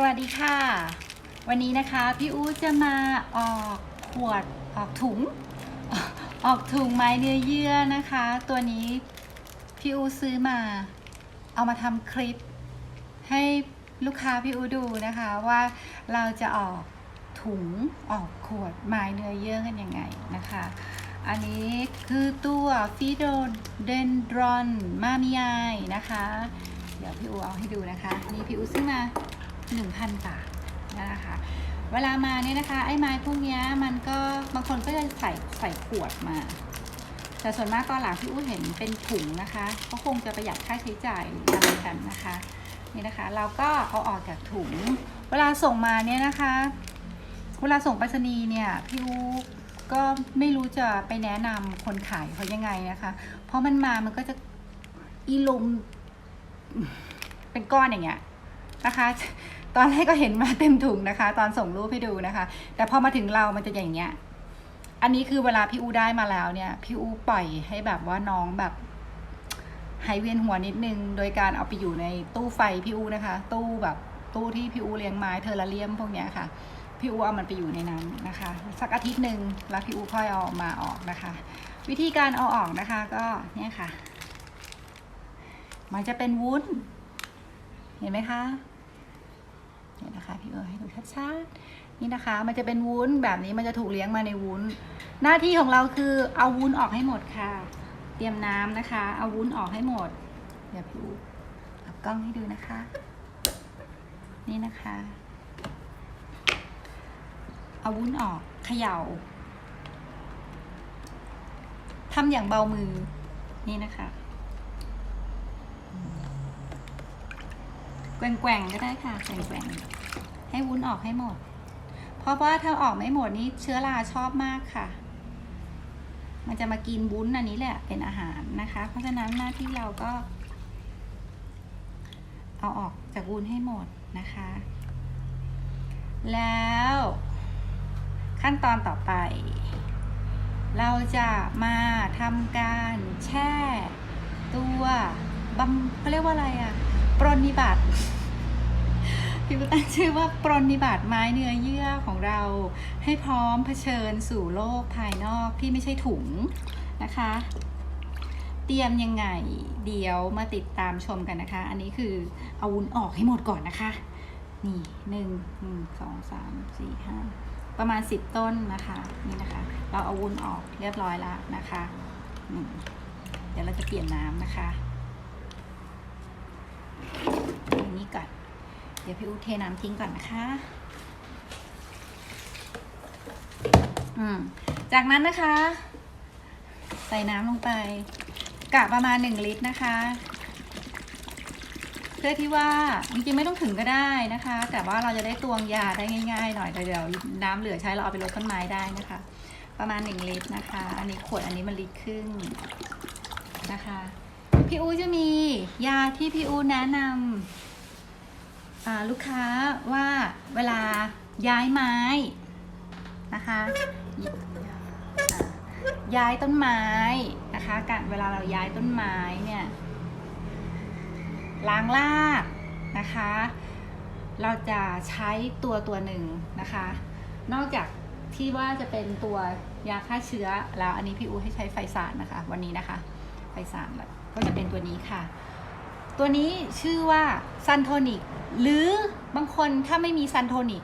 สวัสดีค่ะ วันนี้นะคะพี่อู๋จะมาออกขวดออกถุง ออกถุงไม้เนื้อเยื่อนะคะ ตัวนี้พี่อู๋ซื้อมา เอามาทำคลิป ให้ลูกค้าพี่อู๋ดูนะคะว่าเราจะออกถุงออกขวดไม้เนื้อเยื่อกันยังไงนะคะ อันนี้คือตัวฟิโดเดนดรอนมามิไอนะคะ เดี๋ยวพี่อูเอาให้ดูนะคะ นี่พี่อูซื้อมา 1,000 บาทนะคะเวลามาเนี่ยนะคะ ไอ้ไม้พวกนี้มันก็บางคนก็จะใส่ใส่ขวดมา แต่ส่วนมากตอนหลังพี่อู้เห็นเป็นถุงนะคะก็คงจะประหยัดค่าใช้จ่ายอะไรกันนะคะนี่นะคะ เราก็เอาออกจากถุง เวลาส่งมาเนี่ยนะคะ เวลาส่งไปรษณีย์เนี่ยพี่อูก็ไม่รู้จะไปแนะนำคนขายเขายังไงนะคะ เพราะมันมามันก็จะอีลุมเป็นก้อนอย่างเงี้ยนะคะ ตอนแรกก็เห็นมาเต็มถุงนะคะ ตอนส่งรูปให้ดูนะคะ แต่พอมาถึงเรามันจะอย่างเงี้ย อันนี้คือเวลาพี่อูได้มาแล้วเนี่ยพี่อูปล่อยให้แบบว่าน้องแบบหายเวียนหัวนิดนึง โดยการเอาไปอยู่ในตู้ไฟพี่อูนะคะ ตู้แบบตู้ที่พี่อูเลี้ยงไม้เทอร์เรียมพวกเนี้ยค่ะพี่อูเอามันไปอยู่ในนั้นนะคะ สักอาทิตย์หนึ่งแล้วพี่อูค่อยเอามาออกนะคะ วิธีการเอาออกนะคะก็เนี่ยค่ะ มันจะเป็นวุ้น เห็นไหมคะ นี่นะคะพี่เอ๋ให้ดูชัดๆนี่นะคะ มันจะเป็นวุ้นแบบนี้มันจะถูกเลี้ยงมาในวุ้น หน้าที่ของเราคือเอาวุ้นออกให้หมดค่ะ เตรียมน้ำนะคะ เอาวุ้นออกให้หมดเดี๋ยวพี่อูเอากล้องให้ดูนะคะ นี่นะคะ เอาวุ้นออกเขย่าทำอย่างเบามือนี่นะคะ แกว่งๆก็ได้ค่ะแกว่งๆให้วุ้นออกให้หมด เพราะว่าถ้าออกไม่หมดนี่เชื้อราชอบมากค่ะ มันจะมากินวุ้นอันนี้แหละเป็นอาหารนะคะ เพราะฉะนั้นหน้าที่เราก็ เอาออกจากวุ้นให้หมดนะคะ แล้วขั้นตอนต่อไป เราจะมาทำการแช่ตัวบำเขาเรียกว่าอะไรอะ ปรนนิบัติพี่พุตั้งชื่อว่าปรนนิบัติไม้เนื้อเยื่อของเรา ให้พร้อมเผชิญสู่โลกภายนอกที่ไม่ใช่ถุงนะคะ เตรียมยังไงเดี๋ยวมาติดตามชมกันนะคะ อันนี้คือเอาวุ้นออกให้หมดก่อนนะคะ นี่หนึ่งหนึ่งสองสามสี่ห้าประมาณสิบต้นนะคะนี่นะคะ เราเอาวุ้นออกเรียบร้อยแล้วนะคะเดี๋ยวเราจะเปลี่ยนน้ำนะคะ อย่างนี้ก่อน เดี๋ยวพี่อูเทน้ำทิ้งก่อนนะคะ อืม จากนั้นนะคะ ใส่น้ำลงไปกะประมาณหนึ่งลิตรนะคะ เพื่อที่ว่าจริงๆไม่ต้องถึงก็ได้นะคะ แต่ว่าเราจะได้ตวงยาได้ง่ายๆหน่อยเดี๋ยวน้ำเหลือใช้เราเอาไปลดต้นไม้ได้นะคะ ประมาณหนึ่งลิตรนะคะ อันนี้ขวดอันนี้มันลิตรครึ่งนะคะ พี่อูจะมียาที่พี่อูแนะนำลูกค้าว่าเวลาย้ายไม้นะคะ ย้ายต้นไม้นะคะการเวลาเราย้ายต้นไม้เนี่ยล้างรากนะคะ เราจะใช้ตัวตัวหนึ่งนะคะ นอกจากที่ว่าจะเป็นตัวยาฆ่าเชื้อแล้วอันนี้พี่อูให้ใช้ไฟสารนะคะ วันนี้นะคะ ไฟสารแล้ว ก็จะเป็นตัวนี้ค่ะ ตัวนี้ชื่อว่าซันโทนิกหรือบางคนถ้าไม่มีซันโทนิก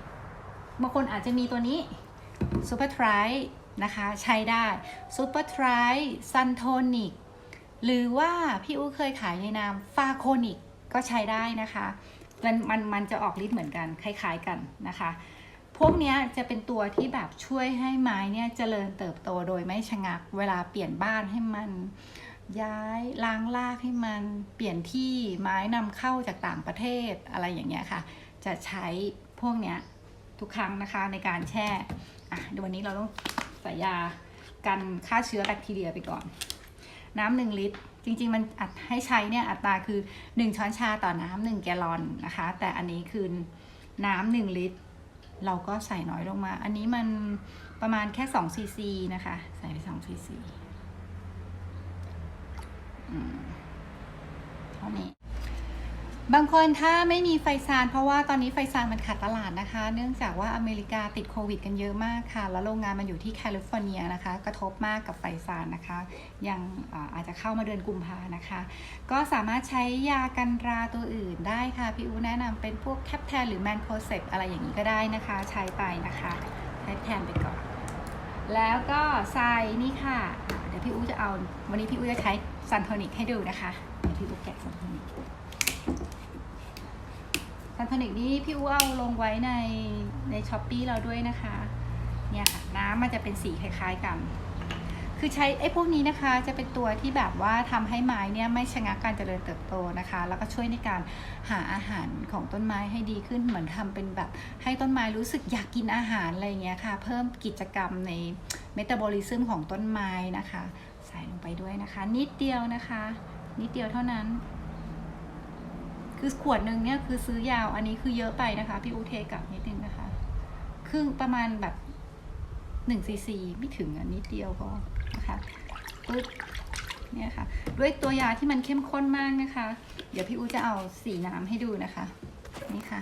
บางคนอาจจะมีตัวนี้ซูเปอร์ทรินะคะใช้ได้ซูเปอร์ทริซันโทนิกหรือว่าพี่อู๋เคยขายในนามฟาโคนิกก็ใช้ได้นะคะมันมันมันจะออกฤทธิ์เหมือนกันคล้ายๆกันนะคะ พวกนี้จะเป็นตัวที่แบบช่วยให้ไม้เนี่ยเจริญเติบโตโดยไม่ชะงัก เวลาเปลี่ยนบ้านให้มัน ย้ายล้างรากให้มันเปลี่ยนที่ไม้นำเข้าจากต่างประเทศอะไรอย่างเงี้ยค่ะ จะใช้พวกเนี้ยทุกครั้งนะคะในการแช่อะเดี๋ยววันนี้เราต้องใส่ยากันฆ่าเชื้อแบคทีเรียไปก่อน น้ำหนึ่งลิตร จริง ๆ มันอัดให้ใช้เนี่ยอัตราคือ 1 ช้อนชาต่อน้ำหนึ่งแกลลอนนะคะ แต่อันนี้คือน้ำหนึ่งลิตร เราก็ใส่น้อยลงมา อันนี้มันประมาณแค่2ซีซีนะคะ ใส่ไป2ซีซี เท่านี้บางคนถ้าไม่มีไฟซานเพราะว่าตอนนี้ไฟซานมันขาดตลาดนะคะ เนื่องจากว่าอเมริกาติดโควิดกันเยอะมากค่ะ แล้วโรงงานมันอยู่ที่แคลิฟอร์เนียนะคะ กระทบมากกับไฟซานนะคะ ยังอาจจะเข้ามาเดือนกุมภานะคะ ก็สามารถใช้ยากันราตัวอื่นได้ค่ะ พี่อูแนะนำเป็นพวกแคปแทนหรือแมนโคเซปอะไรอย่างนี้ก็ได้นะคะ ใช้ไปนะคะ ใช้แทนไปก่อน แล้วก็ใส่นี่ค่ะ ดี๋ยวพี่อูจะเอา วันนี้พี่อูจะใช้ซันโทนิกให้ดูนะคะเดี๋ยวพี่อูแกะซันโทนิกซันโทนิกนี้พี่อูเอาลงไว้ในในช้อปปีเราด้วยนะคะ เนี่ยค่ะ น้ำมันจะเป็นสีคล้าย ๆกัน คือใช้ไอ้พวกนี้นะคะจะเป็นตัวที่แบบว่าทำให้ไม้เนี่ยไม่ชะงักการเจริญเติบโตนะคะ แล้วก็ช่วยในการหาอาหารของต้นไม้ให้ดีขึ้นเหมือนทำเป็นแบบ ให้ต้นไม้รู้สึกอยากกินอาหารอะไรเงี้ยค่ะ เพิ่มกิจกรรมในเมตาบอลิซึมของต้นไม้นะคะ ใส่ลงไปด้วยนะคะ นิดเดียวนะคะ นิดเดียวเท่านั้น คือขวดหนึ่งเนี่ยคือซื้อยาวอันนี้คือเยอะไปนะคะ พี่อูเทกลับนิดนึงนะคะ ครึ่งประมาณแบบหนึ่งซีซีไม่ถึงอันนิดเดียวพอ นะคะปึ๊บเนี่ยค่ะ ด้วยตัวยาที่มันเข้มข้นมากนะคะ เดี๋ยวพี่อูจะเอาสีน้ำให้ดูนะคะ นี่ค่ะ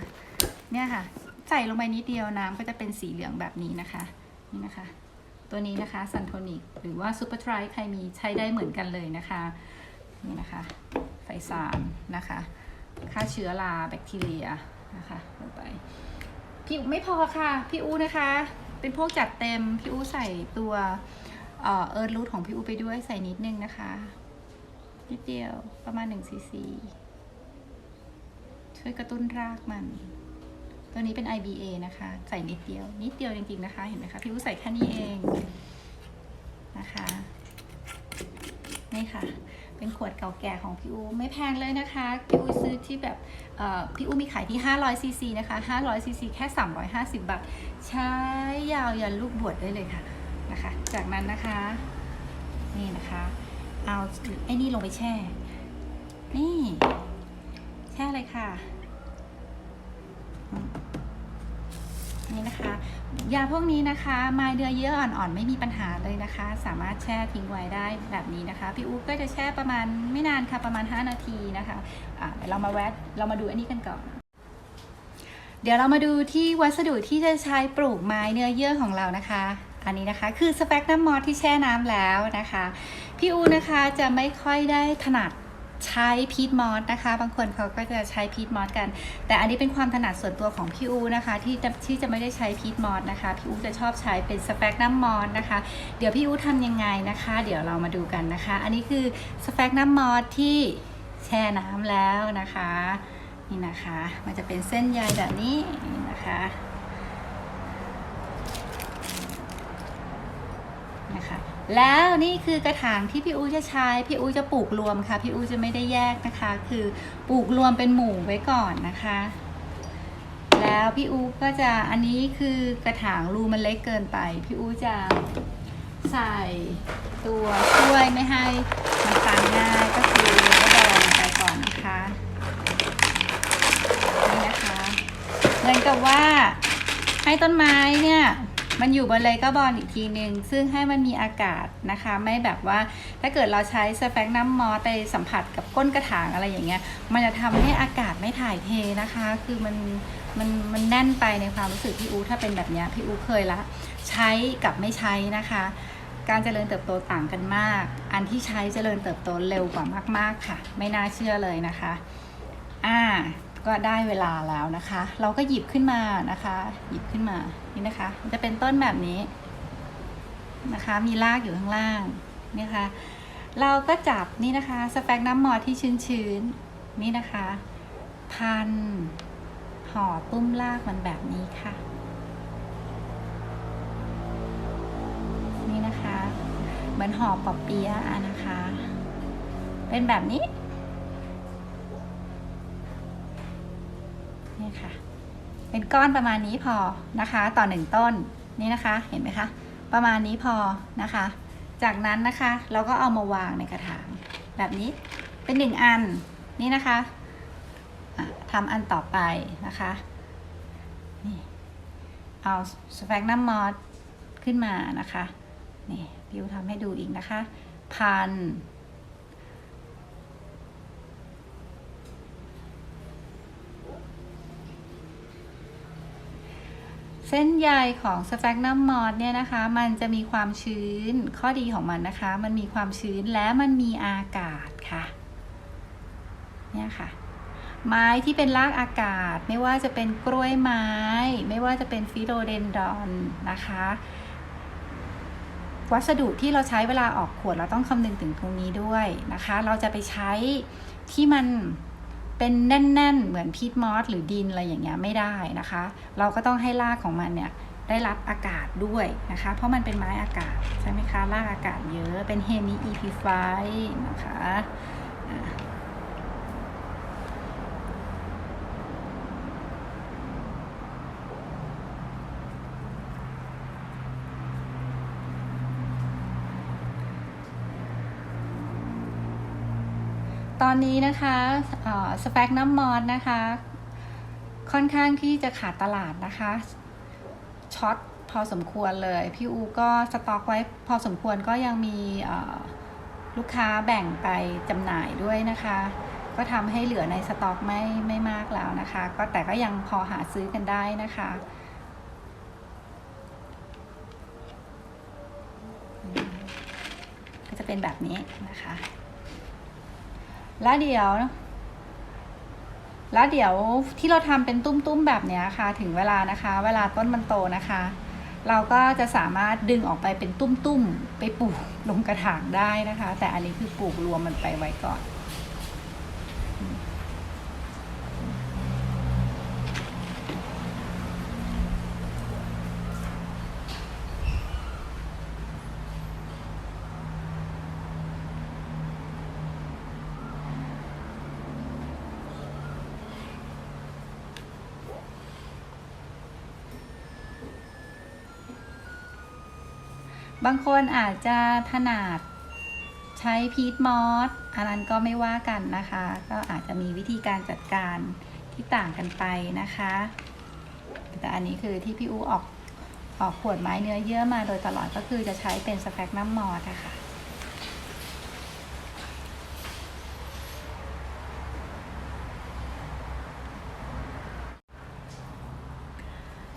เนี่ยค่ะ ใส่ลงไปนิดเดียวน้ำก็จะเป็นสีเหลืองแบบนี้นะคะ นี่นะคะ ตัวนี้นะคะซันโทนิกหรือว่าซูเปอร์ทรใครมีใช้ได้เหมือนกันเลยนะคะ นี่นะคะไฟสารนะคะฆ่าเชื้อราแบคทีเรียนะคะลงไป พี่อูไม่พอค่ะ พี่อูนะคะ เป็นพวกจัดเต็ม พี่อูใส่ตัว เออเอิร์ธรูทของพี่อูไปด้วยใส่นิดนึงนะคะ นิดเดียวประมาณ1ซีซีช่วยกระตุ้นรากมัน ตัวนี้เป็น IBA นะคะ ใส่นิดเดียว นิดเดียวจริงๆนะคะ เห็นไหมคะ พี่อูใส่แค่นี้เองนะคะ นี่ค่ะเป็นขวดเก่าแก่ของพี่อูไม่แพงเลยนะคะ พี่อูซื้อที่แบบพี่อูมีขายที่ 500ซีซีนะคะ 500ซีซีแค่ 350 บาท ใช้ยาวยันลูกบวชได้เลยค่ะ นะคะ จากนั้นนะคะ นี่นะคะ เอาไอ้นี่ลงไปแช่ นี่ แช่เลยค่ะ นี่นะคะ ยาพวกนี้นะคะไม้เดือเยื่ออ่อนๆไม่มีปัญหาเลยนะคะ สามารถแช่ทิ้งไว้ได้แบบนี้นะคะ พี่อุ๊ก็จะแช่ประมาณไม่นานค่ะประมาณ 5 นาทีนะคะะเดี๋ยวเรามาแวะเรามาดูอันนี้กันก่อนเดี๋ยวเรามาดูที่วัสดุที่จะใช้ปลูกไม้เนื้อเยื่อของเรานะคะ อันนี้นะคะ คือสเปกน้ำมอสที่แช่น้ำแล้วนะคะ พี่อูนะคะจะไม่ค่อยได้ถนัดใช้พีทมอสนะคะ บางคนเขาก็จะใช้พีทมอสกัน แต่อันนี้เป็นความถนัดส่วนตัวของพี่อูนะคะที่จะที่จะไม่ได้ใช้พีทมอสนะคะ พี่อูจะชอบใช้เป็นสเปกน้ำมอสนะคะ เดี๋ยวพี่อูทำยังไงนะคะ เดี๋ยวเรามาดูกันนะคะ อันนี้คือสเปกน้ำมอสที่แช่น้ำแล้วนะคะ นี่นะคะ มันจะเป็นเส้นใยแบบนี้นี่นะคะ นะคะ แล้วนี่คือกระถางที่พี่อูจะใช้ พี่อูจะปลูกรวมค่ะ พี่อูจะไม่ได้แยกนะคะ คือปลูกรวมเป็นหมู่ไว้ก่อนนะคะ แล้วพี่อูก็จะอันนี้คือกระถางรูมันเล็กเกินไป พี่อูจะใส่ตัวช่วยไม่ให้มันตันง่ายก็คือก็ดองไปก่อนนะคะนี่นะคะเหมือนกับว่าให้ต้นไม้เนี่ย มันอยู่บนเลก็บอลอีกทีหนึ่งซึ่งให้มันมีอากาศนะคะ ไม่แบบว่าถ้าเกิดเราใช้สแฟกน้ำมอสไปสัมผัสกับก้นกระถางอะไรอย่างเงี้ย มันจะทำให้อากาศไม่ถ่ายเทนะคะ คือมันมันมันแน่นไปในความรู้สึกพี่อูถ้าเป็นแบบเนี้ยพี่อูเคยละ ใช้กับไม่ใช้นะคะ การเจริญเติบโตต่างกันมาก อันที่ใช้เจริญเติบโตเร็วกว่ามาก ๆค่ะ ไม่น่าเชื่อเลยนะคะ อ่า ก็ได้เวลาแล้วนะคะ เราก็หยิบขึ้นมานะคะ หยิบขึ้นมานี่นะคะมันจะเป็นต้นแบบนี้นะคะ มีรากอยู่ข้างล่างนี่นะคะเราก็จับนี่นะคะสแปกน้ำมอที่ชื้นๆนี่นะคะ พันห่อตุ้มรากมันแบบนี้ค่ะ นี่นะคะ เหมือนห่อปอเปี๊ยะนะคะ เป็นแบบนี้ นี่ค่ะ เป็นก้อนประมาณนี้พอนะคะ ต่อหนึ่งต้นนี่นะคะเห็นไหมคะ ประมาณนี้พอนะคะ จากนั้นนะคะเราก็เอามาวางในกระถางแบบนี้เป็นหนึ่งอันนี่นะคะะทำอันต่อไปนะคะนี่เอาสแฟกน้ำมอสขึ้นมานะคะนี่พิวทำให้ดูอีกนะคะ พัน เส้นใยของสแฟกนัมมอสเนี่ยนะคะ มันจะมีความชื้นข้อดีของมันนะคะ มันมีความชื้นและมันมีอากาศค่ะเนี่ยค่ะ ไม้ที่เป็นรากอากาศ ไม่ว่าจะเป็นกล้วยไม้ ไม่ว่าจะเป็นฟิโลเดนดอนนะคะ วัสดุที่เราใช้เวลาออกขวดเราต้องคำนึงถึงตรงนี้ด้วยนะคะ เราจะไปใช้ที่มัน เป็นแน่น ๆ เหมือนพีทมอสหรือดินอะไรอย่างเงี้ยไม่ได้นะคะ เราก็ต้องให้รากของมันเนี่ยได้รับอากาศด้วยนะคะ เพราะมันเป็นไม้อากาศใช่ไหมคะรากอากาศเยอะเป็นเฮมิอีพีไฟนะคะ ตอนนี้นะคะสเปกน้ำมอสนะคะ ค่อนข้างที่จะขาดตลาดนะคะช็อตพอสมควรเลย พี่อูก็สต็อกไว้พอสมควรก็ยังมีลูกค้าแบ่งไปจำหน่ายด้วยนะคะ ก็ทำให้เหลือในสต็อกไม่ไม่มากแล้วนะคะ ก็แต่ก็ยังพอหาซื้อกันได้นะคะก็จะเป็นแบบนี้นะคะ แล้วเดี๋ยว แล้วเดี๋ยวที่เราทำเป็นตุ้มๆแบบนี้ค่ะ ถึงเวลานะคะ เวลาต้นมันโตนะคะ เราก็จะสามารถดึงออกไปเป็นตุ้มๆ ไปปลูกลงกระถางได้นะคะ แต่อันนี้คือปลูกรวมมันไปไว้ก่อน บางคนอาจจะถนัดใช้พีทมอสอันนั้นก็ไม่ว่ากันนะคะ ก็อาจจะมีวิธีการจัดการที่ต่างกันไปนะคะ แต่อันนี้คือที่พี่อูออกออกขวดไม้เนื้อเยื่อมาโดยตลอดก็คือจะใช้เป็นสแฟกน้ำมอสนะคะ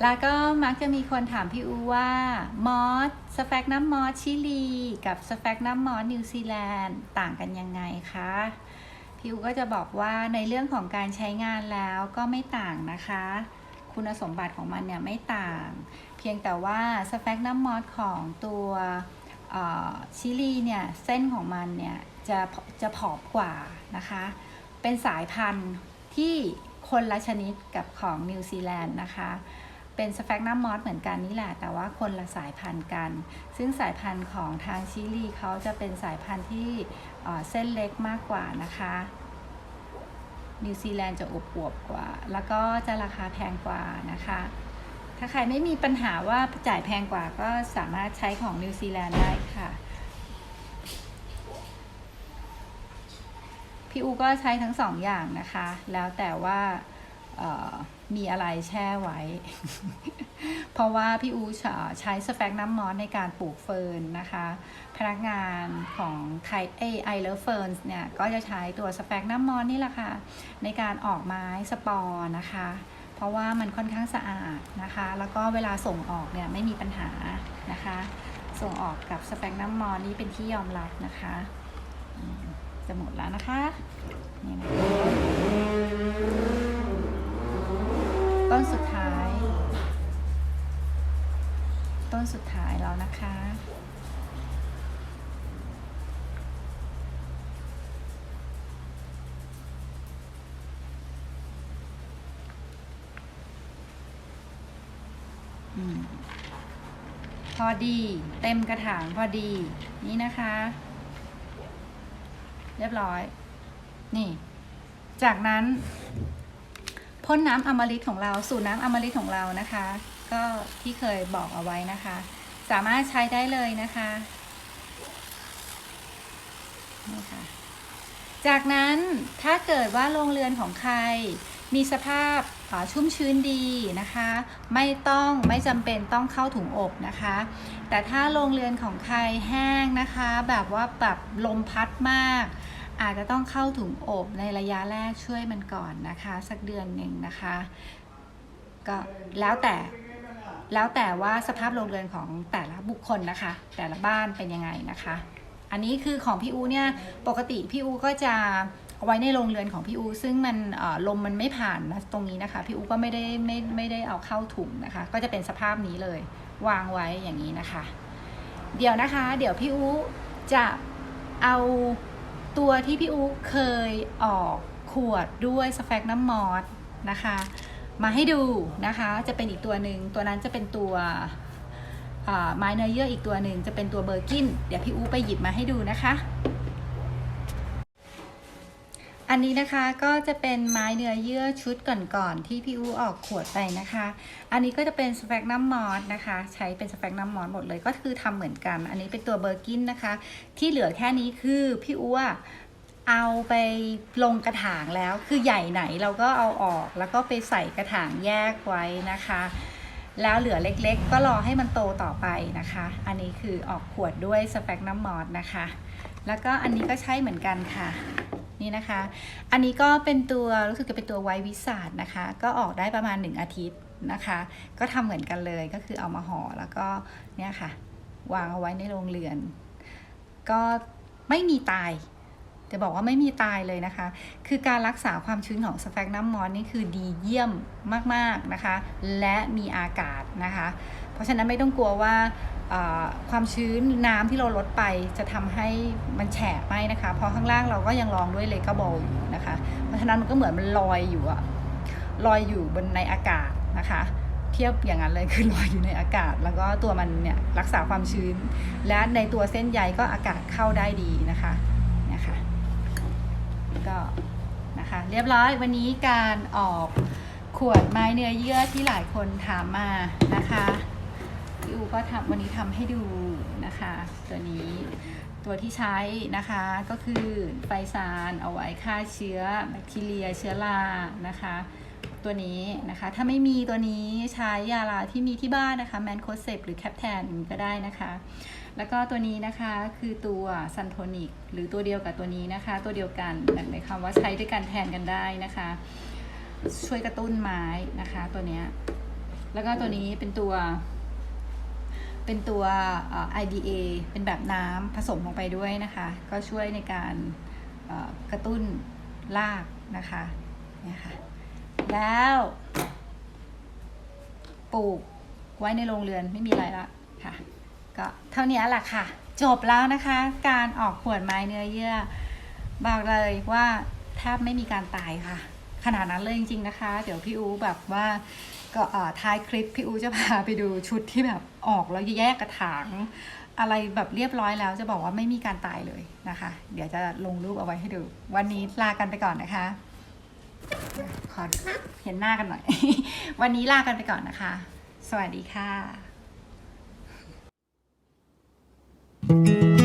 แล้วก็มักจะมีคนถามพี่อูว่ามอสสแฟกน้ำมอสชิลี กับสแฟกน้ำมอสนิวซีแลนด์ต่างกันยังไงคะพี่อูก็จะบอกว่าในเรื่องของการใช้งานแล้วก็ไม่ต่างนะคะ คุณสมบัติของมันเนี่ยไม่ต่าง เพียงแต่ว่าสแฟกน้ำมอสของตัวชิลีเนี่ยเส้นของมันเนี่ยจะจะผอมกว่านะคะ เป็นสายพันธุ์ที่คนละชนิดกับของนิวซีแลนด์นะคะ เป็นสแฟกนัมมอสเหมือนกันนี่แหละ แต่ว่าคนละสายพันธุ์กัน ซึ่งสายพันธุ์ของทางชิลีเขาจะเป็นสายพันธุ์ที่เส้นเล็กมากกว่านะคะนิวซีแลนด์จะอวบๆกว่า แล้วก็จะราคาแพงกว่านะคะ ถ้าใครไม่มีปัญหาว่าจ่ายแพงกว่าก็สามารถใช้ของนิวซีแลนด์ได้ค่ะ พี่อูก็ใช้ทั้งสองอย่างนะคะ แล้วแต่ว่า มีอะไรแช่ไว้ เพราะว่าพี่อูใช้สแฟกน้ำมอสในการปลูกเฟิร์นนะคะ พนักงานของไทยเอไอเลฟเฟิร์นเนี่ย ก็จะใช้ตัวสแฟกน้ำมอสนี่แหละค่ะ ในการออกไม้สปอร์นะคะ เพราะว่ามันค่อนข้างสะอาดนะคะ แล้วก็เวลาส่งออกเนี่ยไม่มีปัญหานะคะ ส่งออกกับสแฟกน้ำมอสนี่เป็นที่ยอมรับนะคะจะหมดแล้วนะคะนี่นะคะ ต้นสุดท้าย ต้นสุดท้ายแล้วนะคะอพอดี เต็มกระถางพอดี นี่นะคะ เรียบร้อย นี่ จากนั้น พ่นน้ำอมฤตของเรา สูตรน้ำอมฤตของเรานะคะ ก็ที่เคยบอกเอาไว้นะคะ สามารถใช้ได้เลยนะคะนี่ค่ะจากนั้นถ้าเกิดว่าโรงเรือนของใครมีสภาพาชุ่มชื้นดีนะคะ ไม่ต้องไม่จำเป็นต้องเข้าถุงอบนะคะ แต่ถ้าโรงเรือนของใครแห้งนะคะ แบบว่าแบบลมพัดมาก อาจจะต้องเข้าถุงอบในระยะแรกช่วยมันก่อนนะคะ สักเดือนหนึ่งนะคะ ก็แล้วแต่แล้วแต่ว่าสภาพโรงเรือนของแต่ละบุคคลนะคะ แต่ละบ้านเป็นยังไงนะคะ อันนี้คือของพี่อูเนี่ยปกติพี่อูก็จะเอาไว้ในโรงเรือนของพี่อู ซึ่งมันลมมันไม่ผ่านนะตรงนี้นะคะ พี่อูก็ไม่ได้ไม่ไม่ได้เอาเข้าถุงนะคะ ก็จะเป็นสภาพนี้เลยวางไว้อย่างนี้นะคะ เดี๋ยวนะคะ เดี๋ยวพี่อูจะเอา ตัวที่พี่อูเคยออกขวดด้วยสแฟกน้ำมอสนะคะ มาให้ดูนะคะ จะเป็นอีกตัวหนึ่งตัวนั้นจะเป็นตัวไม้เนื้อเยื่ออีกตัวหนึ่งจะเป็นตัวเบอร์กิน เดี๋ยวพี่อูไปหยิบมาให้ดูนะคะ อันนี้นะคะก็จะเป็นไม้เนื้อเยื่อชุดก่อนๆที่พี่อูออกขวดไปนะคะ อันนี้ก็จะเป็นสแฟกน้ำมอสนะคะ ใช้เป็นสแฟกน้ำมอสหมดเลยก็คือทำเหมือนกัน อันนี้เป็นตัวเบอร์กินนะคะ ที่เหลือแค่นี้คือพี่อูอะเอาไปลงกระถางแล้วคือใหญ่ไหนเราก็เอาออกแล้วก็ไปใส่กระถางแยกไว้นะคะ แล้วเหลือเล็กๆ ก็รอให้มันโตต่อไปนะคะ อันนี้คือออกขวดด้วยสแฟกน้ำมอสนะคะ แล้วก็อันนี้ก็ใช้เหมือนกันค่ะ นี่นะคะ อันนี้ก็เป็นตัวรู้สึกจะเป็นตัวไววิสาดนะคะ ก็ออกได้ประมาณ 1 อาทิตย์นะคะ ก็ทำเหมือนกันเลยก็คือเอามาห่อแล้วก็เนี่ยค่ะ วางเอาไว้ในโรงเรือน ก็ไม่มีตายจะบอกว่าไม่มีตายเลยนะคะ คือการรักษาความชื้นของสแฟกน้ำมอนนี่คือดีเยี่ยมมาก ๆ นะคะ และมีอากาศนะคะ เพราะฉะนั้นไม่ต้องกลัวว่า ความชื้นน้ำที่เราลดไปจะทำให้มันแฉะไหมนะคะ เพราะข้างล่างเราก็ยังรองด้วยเลกาบอลอยู่นะคะ เพราะฉะนั้นมันก็เหมือนมันลอยอยู่อะลอยอยู่บนในอากาศนะคะ เทียบอย่างนั้นเลยคือลอยอยู่ในอากาศ แล้วก็ตัวมันเนี่ยรักษาความชื้น และในตัวเส้นใยก็อากาศเข้าได้ดีนะคะนี่ยค่ะก็นะคะเรียบร้อยวันนี้การออกขวดไม้เนื้อเยื่อที่หลายคนถามมานะคะ พี่อูก็ทำวันนี้ทำให้ดูนะคะ ตัวนี้ตัวที่ใช้นะคะก็คือไฟซานเอาไว้ฆ่าเชื้อแบคทีเรียเชื้อรานะคะ ตัวนี้นะคะถ้าไม่มีตัวนี้ใช้ยาลาที่มีที่บ้านนะคะแมนโคเซปหรือแคปแทนก็ได้นะคะ แล้วก็ตัวนี้นะคะคือตัวซันโทนิกหรือตัวเดียวกับตัวนี้นะคะ ตัวเดียวกันหมายความว่าใช้ด้วยกันแทนกันได้นะคะ ช่วยกระตุ้นไม้นะคะตัวนี้แล้วก็ตัวนี้เป็นตัว เป็นตัว IDA เป็นแบบน้ำผสมลงไปด้วยนะคะ ก็ช่วยในการกระตุ้นรากนะคะเนี่ยค่ะแล้วปลูกไว้ในโรงเรือนไม่มีอะไรละค่ะ ก็เท่านี้แหละค่ะ จบแล้วนะคะ การออกขวดไม้เนื้อเยื่อ บอกเลยว่าแทบไม่มีการตายค่ะ ขนาดนั้นเลยจริงๆนะคะ เดี๋ยวพี่อูแบบว่า ก็ท้ายคลิปพี่อูจะพาไปดูชุดที่แบบออกแล้วแยกกระถาง อะไรแบบเรียบร้อยแล้วจะบอกว่าไม่มีการตายเลยนะคะ เดี๋ยวจะลงรูปเอาไว้ให้ดู วันนี้ลากันไปก่อนนะคะขอเห็นหน้ากันหน่อย วันนี้ลากันไปก่อนนะคะ สวัสดีค่ะ